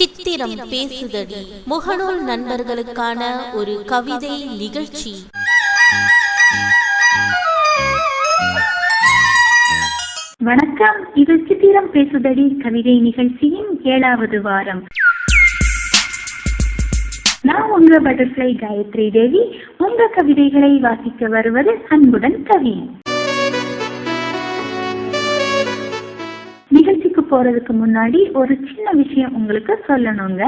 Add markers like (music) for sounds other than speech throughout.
சித்திரம் பேசுதடி. முகநூல் நண்பர்களுக்கான ஒரு கவிதை நிகழ்ச்சி. வணக்கம். இது சித்திரம் பேசுதடி கவிதை நிகழ்ச்சியின் ஏழாவது வாரம். நான் உங்க பட்டர்ஃப்ளை காயத்ரி தேவி. உங்க கவிதைகளை வாசிக்க வருவது அன்புடன் கவி நிகழ்ச்சிக்கு போறதுக்கு முன்னாடி ஒரு சின்ன விஷயம் உங்களுக்கு சொல்லணுங்க.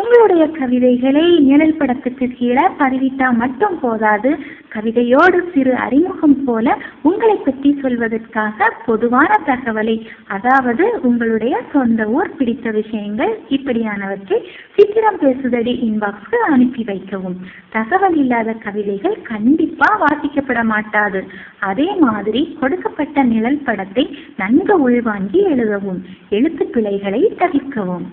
உங்களுடைய கவிதைகளை நிழல் படத்துக்கு கீழே பதிவிட்டா மட்டும் போதாது கவிதையோடு சிறு அறிமுகம் போல உங்களை பற்றி சொல்வதற்காக பொதுவான தகவலை அதாவது உங்களுடைய சொந்த ஊர் பிடித்த விஷயங்கள் இப்படியானவற்றை சித்திரம் பேசுதடி இன்பாக்ஸ்க்கு அனுப்பி வைக்கவும். தகவல் இல்லாத கவிதைகள் கண்டிப்பா வாசிக்கப்பட மாட்டாது. அதே மாதிரி கொடுக்கப்பட்ட நிழல் படத்தை நன்கு உள்வாங்கி எழுதவும் எழுத்து பிழைகளை தவிர்க்கவும்.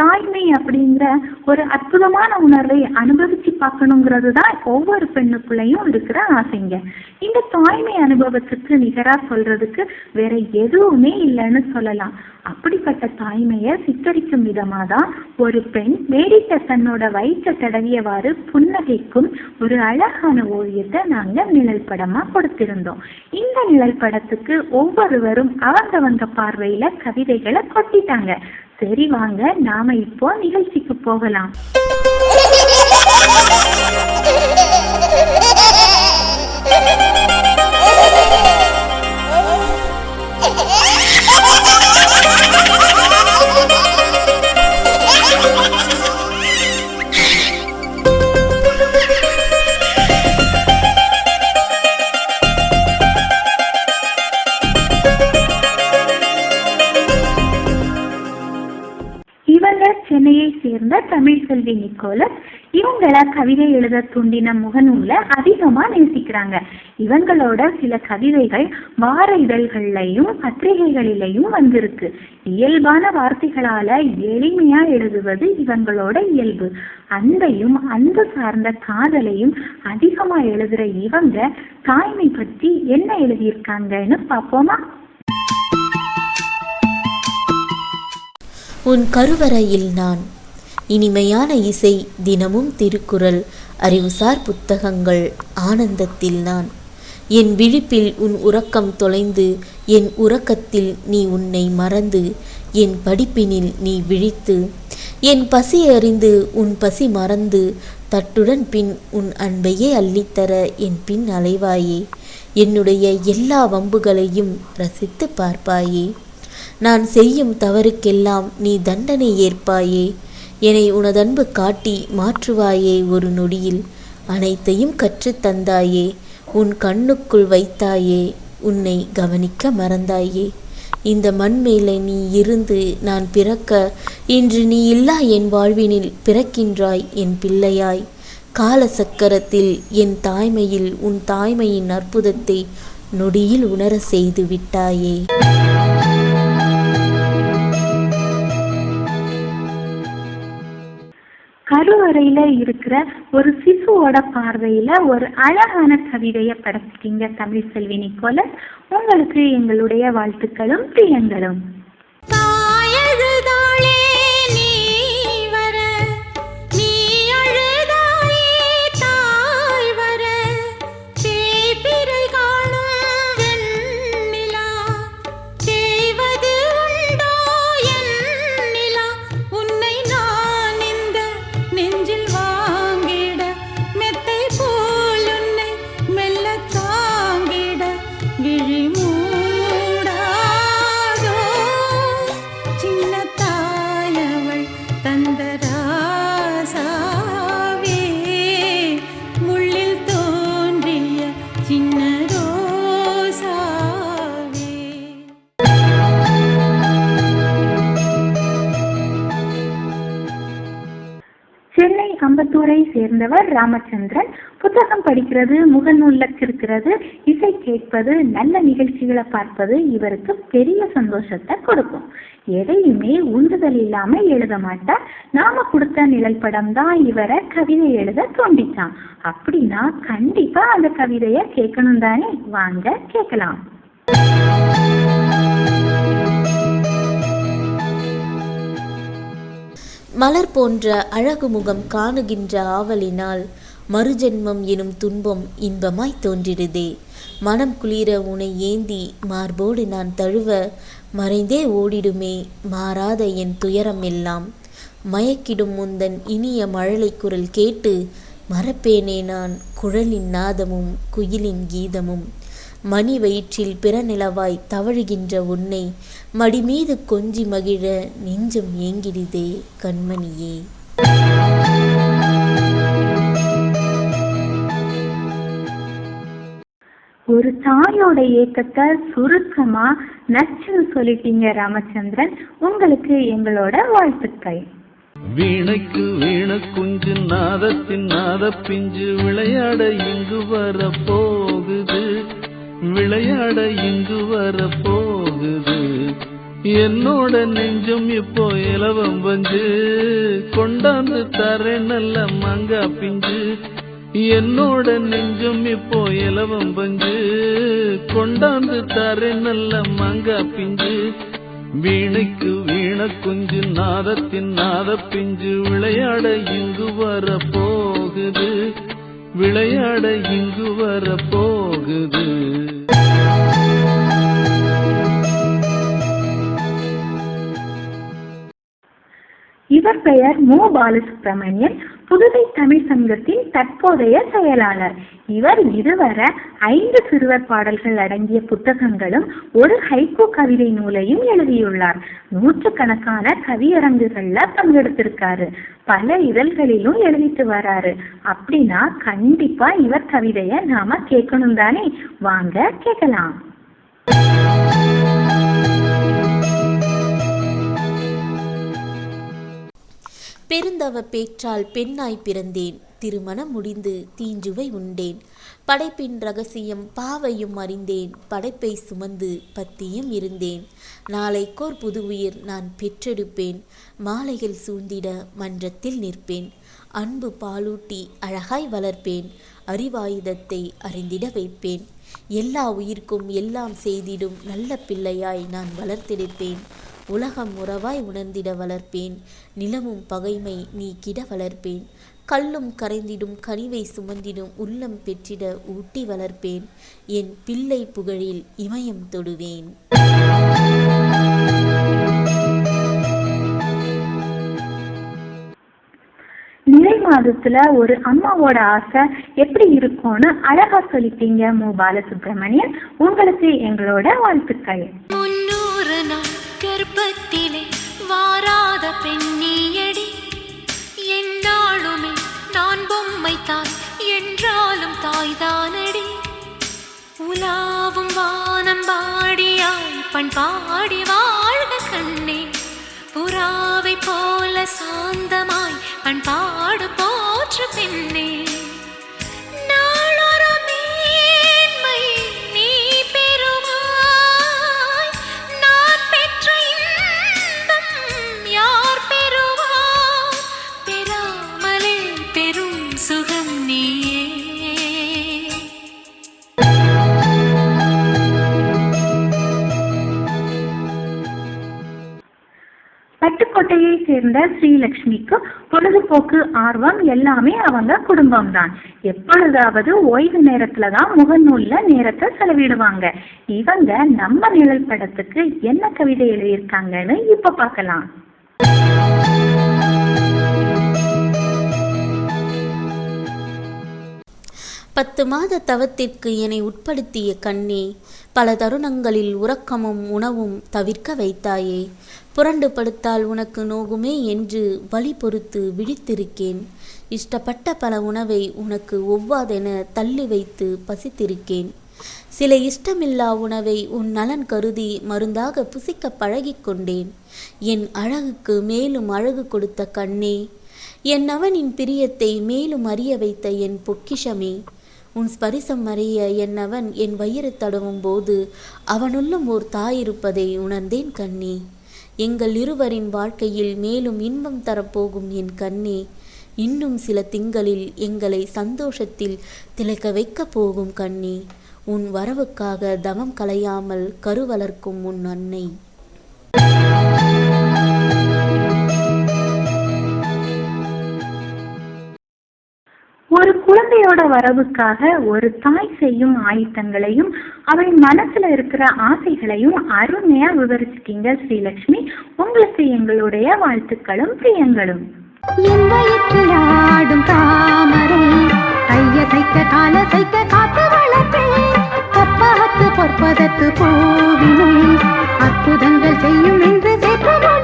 தாய்மை அப்படிங்கிற ஒரு அற்புதமான உணர்வை அனுபவிச்சு பார்க்கணுங்கிறது தான் ஒவ்வொரு பெண்ணுக்குள்ளேயும் இருக்கிற ஆசைங்க. இந்த தாய்மை அனுபவத்துக்கு நிகரா சொல்றதுக்கு வேற எதுவுமே இல்லைன்னு சொல்லலாம். அப்படிப்பட்ட தாய்மையை சித்தரிக்கும் விதமாக தான் ஒரு பெண் வேடிக்கை தன்னோட வயிற்றை தடவியவாறு புன்னகைக்கும் ஒரு அழகான ஓவியத்தை நாங்க நிழல் படமா கொடுத்திருந்தோம். இந்த நிழல் படத்துக்கு ஒவ்வொருவரும் அவங்கவங்க பார்வையில கவிதைகளை கொட்டிட்டாங்க. சரி வாங்க. நாம இப்போ நிகழ்ச்சிக்கு போகலாம். (laughs) செல்வி நிக்கோலஸ் இவங்கள கவிதை எழுத தூண்டின முகநூல அதிகமா நேசிக்கிறாங்க. இவங்களோட சில கவிதைகள் வார இதழ்கள்லையும் பத்திரிகைகளிலையும் வந்திருக்கு. இயல்பான வார்த்தைகளால எளிமையா எழுதுவது இவங்களோட இயல்பு. அன்பையும் அன்பு சார்ந்த காதலையும் அதிகமா எழுதுற இவங்க தாய்மை பற்றி என்ன எழுதியிருக்காங்கன்னு பார்ப்போமா? உன் கருவறையில் நான் இனிமையான இசை தினமும் திருக்குறள் அறிவுசார் புத்தகங்கள் ஆனந்தத்தில் நான். என் விழிப்பில் உன் உறக்கம் தொலைந்து என் உறக்கத்தில் நீ உன்னை மறந்து என் படிப்பினில் நீ விழித்து என் பசி அறிந்து உன் பசி மறந்து தட்டுடன் பின் உன் அன்பையே அள்ளித்தர என் பின் அலைவாயே என்னுடைய எல்லா வம்புகளையும் ரசித்து பார்ப்பாயே. நான் செய்யும் தவறுக்கெல்லாம் நீ தண்டனை ஏற்பாயே என்னை உனதன்பு காட்டி மாற்றுவாயே ஒரு நொடியில். அனைத்தையும் கற்றுத் தந்தாயே உன் கண்ணுக்குள் வைத்தாயே உன்னை கவனிக்க மறந்தாயே. இந்த மண் மேலே நீ இருந்து நான் பிறக்க இன்று நீ இல்லா என் வாழ்வினில் பிறக்கின்றாய் என் பிள்ளையாய். கால சக்கரத்தில் என் தாய்மையில் உன் தாய்மையின் அற்புதத்தை நொடியில் உணர செய்து விட்டாயே. கருவறையில இருக்கிற ஒரு சிசுவோட பார்வையில ஒரு அழகான கவிதையை படைச்சிட்டீங்க தமிழ் செல்வி நிக்கோலஸ். உங்களுக்கு எங்களுடைய வாழ்த்துக்களும் பிரியங்களும். சென்னை சேர்ந்தவர் ராமச்சந்திரன். புத்தகம் படிக்கிறது முகநூல்ல இருக்கிறது இசை கேட்பது நல்ல நிகழ்ச்சிகளை பார்ப்பது இவருக்கு பெரிய சந்தோஷத்தை கொடுக்கும். எதையுமே உந்துதல் இல்லாம எழுத மாட்டார். நாம கொடுத்த நிழல்படம் தான் இவரை கவிதை எழுத தோண்டிச்சான் அப்படின்னா கண்டிப்பா அந்த கவிதைய கேட்கணும் தானே? வாங்க கேட்கலாம். மலர் போன்ற அழகு முகம் காணுகின்ற ஆவலினால் மறுஜென்மம் எனும் துன்பம் இன்பமாய் தோன்றிடுதே. மனம் குளிர உனை ஏந்தி மார்போடு நான் தழுவ மறைந்தே ஓடிடுமே மாறாத என் துயரம் எல்லாம். மயக்கிடும் முந்தன் இனிய மழலை குரல் கேட்டு மறப்பேனே நான் குழலின் நாதமும் குயிலின் கீதமும். மணி வயிற்றில் பிறநிலவாய் தவழுகின்ற உன்னை மடிமீது கொஞ்சி மகிழ நெஞ்சம் ஏங்கிடுதே கண்மணியே. ஒரு தாயோட ஏக்கத்தை சுருக்கமா நச்சுன்னு சொல்லிட்டீங்க ராமச்சந்திரன். உங்களுக்கு எங்களோட வாழ்த்துக்கள். வீணைக்கு வீண குஞ்சு நாதத்தின் நாத பிஞ்சு விளையாட இங்கு வர போகுது விளையாட இங்கு வர போகுது என்னோட நெஞ்சம் இப்போ இலவம் வஞ்சு. கொண்டாந்து தரேன் நல்ல மங்கா பிஞ்சு. என்னோட நெஞ்சம் இப்போ இலவம் பஞ்சு கொண்டாந்து தரேன் நல்ல மங்கா பிஞ்சு. வீணைக்கு வீண குஞ்சு நாதத்தின் நாத பிஞ்சு. விளையாட இங்கு வர போகுது விளையாட இங்கு வர போகுது இவர் பெயர் மு. பாலசுப்ரமணியன் புதுவை தமிழ் சங்கத்தின் தற்போதைய செயலாளர். இவர் இதுவரை ஐந்து சிறுவர் பாடல்கள் அடங்கிய புத்தகங்களும் ஒரு ஹைகோ கவிதை நூலையும் எழுதியுள்ளார். நூற்றுக்கணக்கான கவியரங்குகள்ல பங்கெடுத்திருக்காரு. பல இதழ்களிலும் எழுதிட்டு வராரு. அப்படின்னா கண்டிப்பா இவர் கவிதைய நாம கேட்கணும் தானே? வாங்க கேட்கலாம். பெருந்தவ பேற்றால் பெண்ணாய் பிறந்தேன். திருமணம் முடிந்து தீஞ்சுவை உண்டேன். படைப்பின் ரகசியம் பாவையும் அறிந்தேன். படைப்பை சுமந்து பத்தியும் இருந்தேன். நாளைக்கோர் புது உயிர் நான் பெற்றெடுப்பேன். மாலைகள் சூழ்ந்திட மன்றத்தில் நிற்பேன். அன்பு பாலூட்டி அழகாய் வளர்ப்பேன். அறிவாயுதத்தை அறிந்திட வைப்பேன். எல்லா உயிர்க்கும் எல்லாம் செய்திடும் நல்ல பிள்ளையாய் நான் வளர்த்தெடுப்பேன். உலகம் உறவாய் உணர்ந்திட வளர்ப்பேன். நிலமும் பகைமை நீக்கிட வளர்ப்பேன். கல்லும் கரைந்திடும் கனிவை சுமந்திடும் உள்ளம் பெற்றிட ஊட்டி வளர்ப்பேன். என் பிள்ளை புகழில் இமயம் தொடுவேன். நிறை மாதத்துல ஒரு அம்மாவோட ஆசை எப்படி இருக்கும்னு அழகா சொல்லிட்டீங்க மு. பாலசுப்ரமணியன். உங்களுக்கு எங்களோட வாழ்த்துக்கள். முன்னூறு நாள் கர்ப்பத்திலே வாராத பெண்ணியடி. என்னாலுமே நான் பொம்மை தாய் என்றாலும் தாய்தானடி. உலாவும் வானம் பாடியாய் பண்பாடி வாழ்க கண்ணே. புறாவை போல சாந்தமாய் பண்பாடு போற்று பெண்ணே. பட்டுக்கோட்டையை சேர்ந்த ஸ்ரீலக்ஷ்மிக்கு பொழுதுபோக்கு ஆர்வம் எல்லாமே அவங்க குடும்பம் தான் எப்பொழுதாவது ஓய்வு நேரத்துல தான் முகநூல்ல நேரத்தை செலவிடுவாங்க. இவங்க நம்ம நிழல் படத்துக்கு என்ன கவிதை எழுதியிருக்காங்கன்னு இப்ப பார்க்கலாம். பத்து மாத தவத்திற்கு என்னை உட்படுத்திய கண்ணே பல தருணங்களில் உறக்கமும் உணவும் தவிர்க்க வைத்தாயே. புரண்டு படுத்தால் உனக்கு நோகுமே என்று வழி பொறுத்து விழித்திருக்கேன். இஷ்டப்பட்ட பல உணவை உனக்கு ஒவ்வாதென தள்ளி வைத்து பசித்திருக்கேன். சில இஷ்டமில்லா உணவை உன் நலன் கருதி மருந்தாக புசிக்க பழகிக்கொண்டேன் என் அழகுக்கு மேலும் அழகு கொடுத்த கண்ணே என் அவனின் பிரியத்தை மேலும் அறிய வைத்த என் பொக்கிஷமே. உன் ஸ்பரிசம் அறிய என்னவன் என் வயிறு தடவும் போது அவனுள்ளும் ஓர் தாயிருப்பதை உணர்ந்தேன் கண்ணி. எங்கள் இருவரின் வாழ்க்கையில் மேலும் இன்பம் தரப்போகும் என் கண்ணி. இன்னும் சில திங்களில் எங்களை சந்தோஷத்தில் திளைக்க வைக்கப் போகும் கண்ணி. உன் வரவுக்காக தவம் கலையாமல் கருவளர்க்கும் உன் அன்னை. வரவுக்காக ஒரு தாய் செய்யும் ஆயத்தங்களையும் அவள் மனசுல இருக்கிற ஆசைகளையும் அருமையா விவரிச்சிட்டீங்க ஸ்ரீலக்ஷ்மி. உங்களுக்கு எங்களுடைய வாழ்த்துக்களும் பிரியங்களும். ஆடும் தாமரை கைய சைக்க கால காத்து பொற்பதத்து அற்புதங்கள் செய்யும் என்று சேர்த்து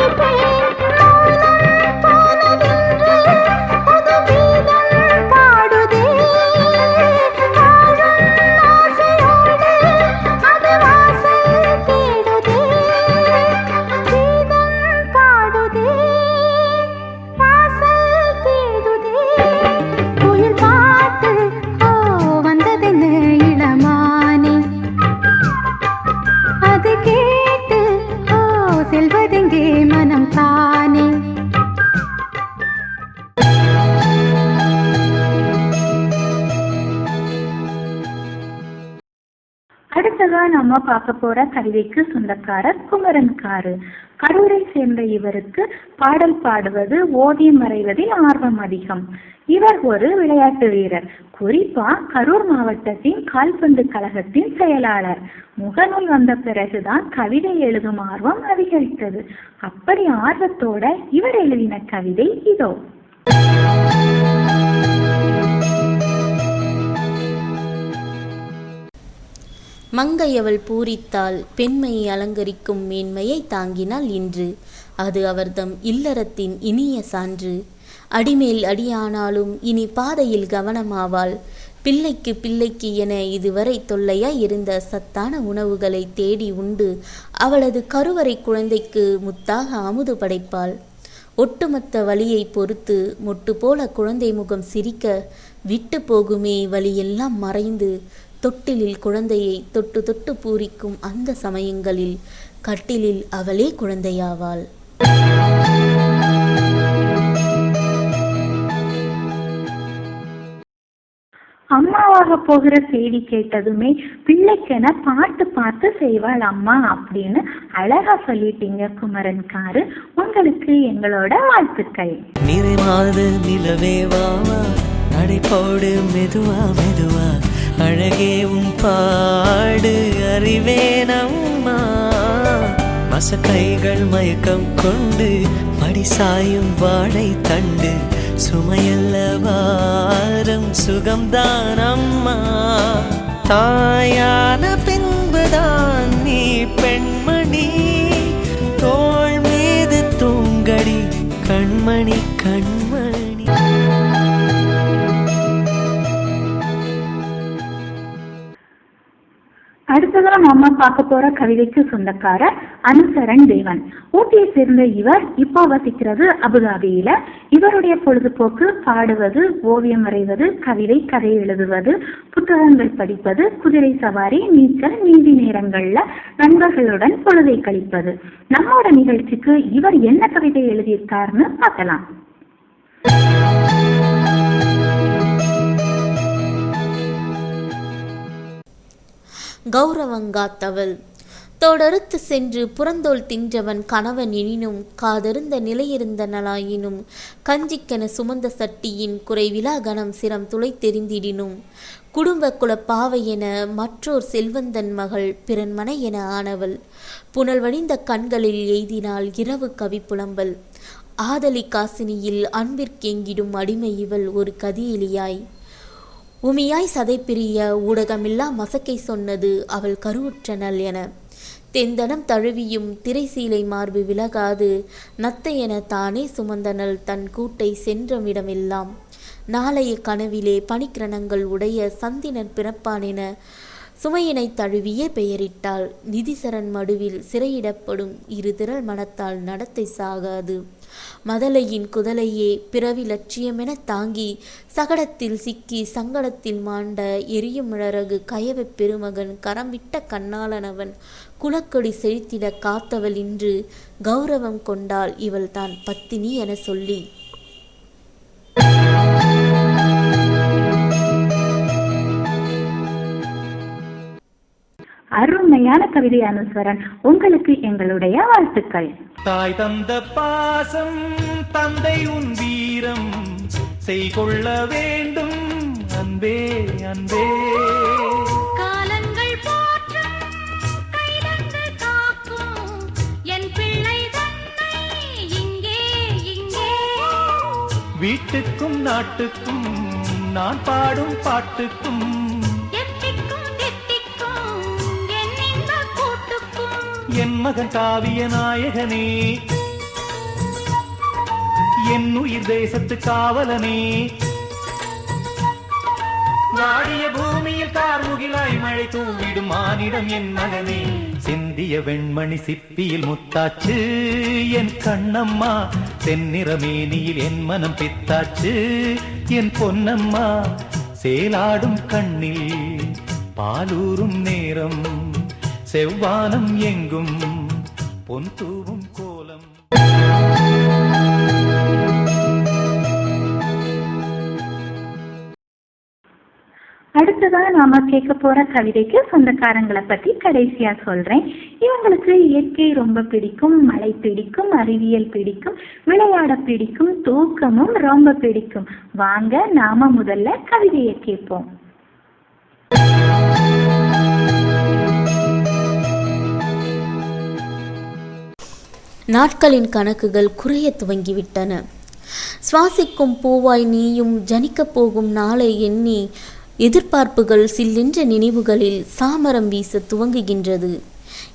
பார்க்க போற கவிதைக்கு சொந்தக்காரர் குமரன்காரு. கரூரை சேர்ந்த இவருக்கு பாடல் பாடுவது ஓவியம் வரைவதில் ஆர்வம் அதிகம். இவர் ஒரு விளையாட்டு வீரர். குறிப்பா கரூர் மாவட்டத்தின் கால்பந்து கழகத்தின் செயலாளர். முகநூல் வந்த பிறகுதான் கவிதை எழுதும் ஆர்வம் அதிகரித்தது. அப்படி ஆர்வத்தோட இவர் எழுதின கவிதை இதோ. மங்கையவள் பூரித்தாள் பெண்மையை அலங்கரிக்கும் மேன்மையை தாங்கினாள் இன்று. அது அவர்தம் இல்லறத்தின் இனிய சான்று. அடிமேல் அடியானாலும் இனி பாதையில் கவனமாவாள். பிள்ளைக்கு பிள்ளைக்கு என இதுவரை தொல்லையாய் இருந்த சத்தான உணவுகளை தேடி உண்டு. அவளது கருவறை குழந்தைக்கு முத்தாக அமுது படைப்பாள். ஒட்டுமொத்த வழியை பொறுத்து மொட்டு போல குழந்தை முகம் சிரிக்க விட்டு போகுமே வழியெல்லாம் மறைந்து தொட்டிலில் குழந்தையை தொட்டு தொட்டு பூரிக்கும் அந்த சமயங்களில் கட்டிலில் அவளே குழந்தையாவாள். அம்மாவாக போகிற செய்தி கேட்டதுமே பிள்ளைக்கென பார்த்து பார்த்து செய்வாள் அம்மா அப்படின்னு அழகா சொல்லிட்டீங்க குமரன்காரு. உங்களுக்கு எங்களோட வாழ்த்துக்கள். நிறை மாத நிலவே வாவா நடைபோடு மெதுவா மெதுவா. அழகே உன் பாடு அறிவேனம்மா மசக்கைகள் மயக்கம் கொண்டு படிசாயும் வாழை தண்டு. சுமையல்ல வாரம் சுகம்தான் அம்மா. தாயான பின்புதான் நீ பெண்மணி அடுத்ததாக நம்ம பார்க்க போற கவிதைக்கு சொந்தக்காரர் அனுசரன் தேவன். ஊட்டியை சேர்ந்த இவர் இப்போ வசிக்கிறது அபுதாபியில. இவருடைய பொழுதுபோக்கு பாடுவது ஓவியம் வரைவது கவிதை கதை எழுதுவது புத்தகங்கள் படிப்பது குதிரை சவாரி நீச்சல் நீதி நேரங்கள்ல நண்பர்களுடன் பொழுதை கழிப்பது. நம்மோட நிகழ்ச்சிக்கு இவர் என்ன கவிதை எழுதியிருக்காருன்னு பார்க்கலாம். கௌரவங்காத்தவள். தோடறுத்து சென்று புறந்தோல் தின்றவன் கணவன் எனினும் காதருந்த நிலையிருந்த நலாயினும் கஞ்சிக்கென சுமந்த சட்டியின் குறைவிலா கணம் சிரம் துளை தெரிந்திடினும் குடும்ப குலப்பாவை என மற்றோர் செல்வந்தன் மகள் பிறன்மனை என ஆனவள் புனல் வடிந்த கண்களில் எய்தினால் இரவு கவி புலம்பல் ஆதலி காசினியில் அன்பிற்கெங்கிடும் அடிமை இவள் ஒரு கதியிலியாய். உமியாய் சதைப்பிரிய ஊடகமில்லா மசக்கை சொன்னது அவள் கருவுற்றனள் என. தெந்தனம் தழுவியும் திரைசீலை மார்பு விலகாது நத்தை என தானே சுமந்தனள் தன் கூட்டை சென்றமிடமெல்லாம். நாளைய கனவிலே பனிக்கிரணங்கள் உடைய சந்தினன் பிறப்பானென சுமையினை தழுவியே பெயரிட்டாள். நிதிசரன் மடுவில் சிறையிடப்படும் இரு திரள் மனத்தால் நடத்தை சாகாது. மதலையின் குதலையே பிறவி லட்சியமென தாங்கி சகடத்தில் சிக்கி சங்கடத்தில் மாண்ட எரியும் மிளரகு கயவப் பெருமகன் கரம்பிட்ட கண்ணாளனவன் குலக்கொடி செழித்திட காத்தவள் இன்று கௌரவம் கொண்டாள் இவள் தான் பத்தினி என சொல்லி. அருமையான கவிதை அனுஸ்வரன் உங்களுக்கு எங்களுடைய வாழ்த்துக்கள். தாய் தந்த பாசம் தந்தை உன் வீரம். செய்கொள்ள வேண்டும் அன்பே அன்பே. காலங்கள் போற்றும் கைதங்கள் காக்கும். என் பிள்ளை தன்னை இங்கே இங்கே. வீட்டுக்கும் நாட்டுக்கும் நான் பாடும் பாட்டுக்கும். என் மகன் காவிய நாயகனே. என் உயிர் தேசத்து காவலனே. வாடிய பூமியில் கார்முகிலாய் மழை தூவிடும் மானிடம் என் மகனே. சிந்திய வெண்மணி சிப்பியில் முத்தாச்சு என் கண்ணம்மா. தென்னிறமேனியில் என் மனம் பித்தாச்சு என் பொன்னம்மா. சேலாடும் கண்ணில் பாலூரும் நேரம். செவ்வானம் எங்கும் பொன் தூவும் கோலம். அடுத்ததா நாம கேட்க போற கவிதைக்கு சொந்தக்காரங்களை பத்தி கடைசியா சொல்றேன். இவங்களுக்கு இயற்கை ரொம்ப பிடிக்கும் மழை பிடிக்கும் அறிவியல் பிடிக்கும் விளையாட பிடிக்கும் தூக்கமும் ரொம்ப பிடிக்கும். வாங்க நாம முதல்ல கவிதையை கேட்போம். நாட்களின் கணக்குகள் குறையத் துவங்கிவிட்டன. சுவாசிக்கும் பூவாய் நீயும் ஜனிக்கப் போகும் நாளை எண்ணி எதிர்பார்ப்புகள் சில்லென்ற நினைவுகளில் சாமரம் வீச துவங்குகின்றது.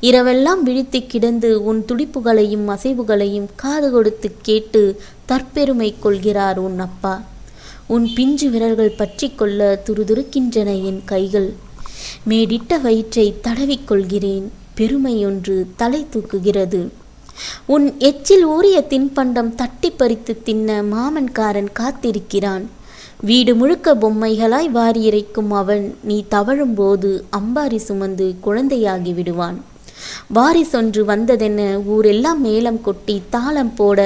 இரவெல்லாம் விழித்து கிடந்து உன் துடிப்புகளையும் அசைவுகளையும் காது கொடுத்து கேட்டு தற்பெருமை கொள்கிறார் உன் அப்பா. உன் பிஞ்சு விரல்கள் பற்றி கொள்ள துருதுருக்கின்றன என் கைகள். மேடிட்ட வயிற்றை தடவிக்கொள்கிறேன் பெருமையொன்று தலை தூக்குகிறது. உன் எச்சில் ஊறிய தின்பண்டம் தட்டி பறித்து தின்ன மாமன்காரன் காத்திருக்கிறான். வீடு முழுக்க பொம்மைகளாய் வாரி இறைக்கும் அவன் நீ தவழும்போது அம்பாரி சுமந்து குழந்தையாகி விடுவான். வாரிசொன்று வந்ததென ஊரெல்லாம் மேளம் கொட்டி தாளம் போட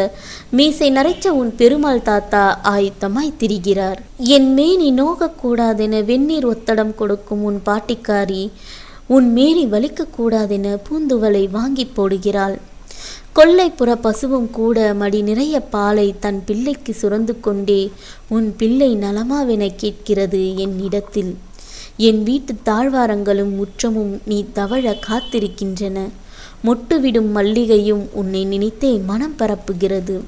மீசை நரைச்ச உன் பெருமாள் தாத்தா ஆயுத்தமாய் திரிகிறார். என் மேனி நோகக்கூடாதென வெந்நீர் ஒத்தடம் கொடுக்கும் உன் பாட்டிக்காரி உன் மேனி வலிக்கக்கூடாதென பூந்துவலை வாங்கி போடுகிறாள். கொல்லைப்புற பசுவும் கூட மடி நிறைய பாலை தன் பிள்ளைக்கு சுரந்து கொண்டே உன் பிள்ளை நலமாவென கேட்கிறது என் இடத்தில். என் வீட்டு தாழ்வாரங்களும் முற்றமும் நீ தவழ காத்திருக்கின்றன. மொட்டுவிடும் மல்லிகையும் உன்னை நினைத்தே மனம் பரப்புகிறது.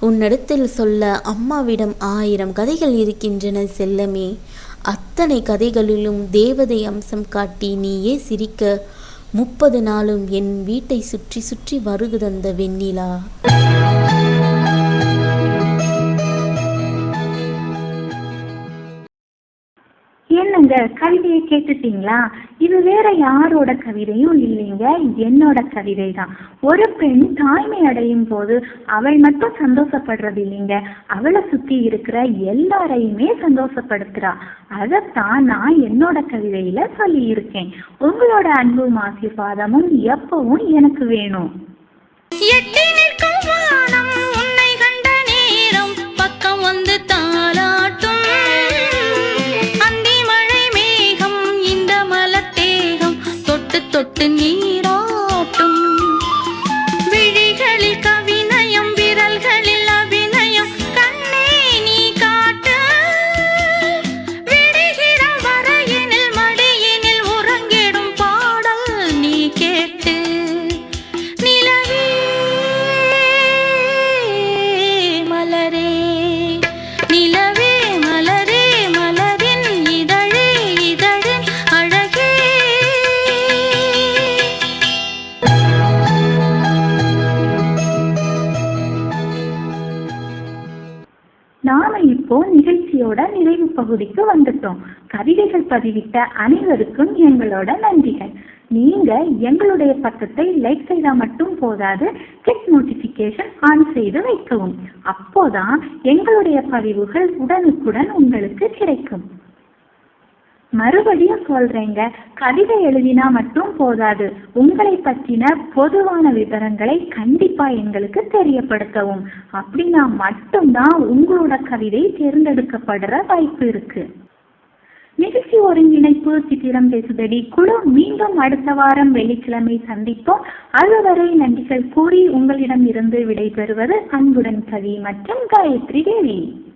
உன்னிடத்தில் சொல்ல அம்மாவிடம் ஆயிரம் கதைகள் இருக்கின்றன செல்லமே. அத்தனை கதைகளிலும் தேவதை அம்சம் காட்டி நீயே சிரிக்க முப்பது நாளும் என் வீட்டை சுற்றி சுற்றி வருகுதந்த வெண்ணிலா. கவிதையை கேட்டுட்டீங்களா? இது வேற யாரோட கவிதையும் இல்லைங்க என்னோட கவிதை தான் ஒரு பெண் தாய்மை அடையும் போது அவள் மட்டும் சந்தோஷப்படுறது இல்லைங்க. அவளை சுத்தி இருக்கிற எல்லாரையுமே சந்தோஷப்படுத்துறா. அதைத்தான் நான் என்னோட கவிதையில சொல்லியிருக்கேன். உங்களோட அன்பும் ஆசீர்வாதமும் எப்பவும் எனக்கு வேணும். எட்டி நிற்கும் தொட்டு தொட்டு பகுதிக்கு வந்துட்டோம். கவிதைகள் பதிவிட்ட அனைவருக்கும் எங்களோட நன்றிகள். நீங்க எங்களுடைய பக்கத்தை லைக் செய்தா மட்டும் போதாது கிளிக் நோட்டிபிகேஷன் ஆன் செய்து வைக்கவும். அப்போதான் எங்களுடைய பதிவுகள் உடனுக்குடன் உங்களுக்கு கிடைக்கும். மறுபடியும் சொல்றேங்க. கவிதை எழுதினா மட்டும் போதாது. உங்களை பற்றின பொதுவான விவரங்களை கண்டிப்பா எங்களுக்கு தெரியப்படுத்தவும். அப்படின்னா மட்டும்தான் உங்களோட கவிதை தேர்ந்தெடுக்கப்படுற வாய்ப்பு இருக்கு. நிகழ்ச்சி ஒருங்கிணைப்பு சித்திரம் பேசுதடி. குழு மீண்டும் அடுத்த வாரம் வெள்ளிக்கிழமை சந்திப்போம். அதுவரை நன்றிகள் கூறி உங்களிடம் இருந்து விடைபெறுவது அன்புடன் கவி மற்றும் காயத்ரி தேவி.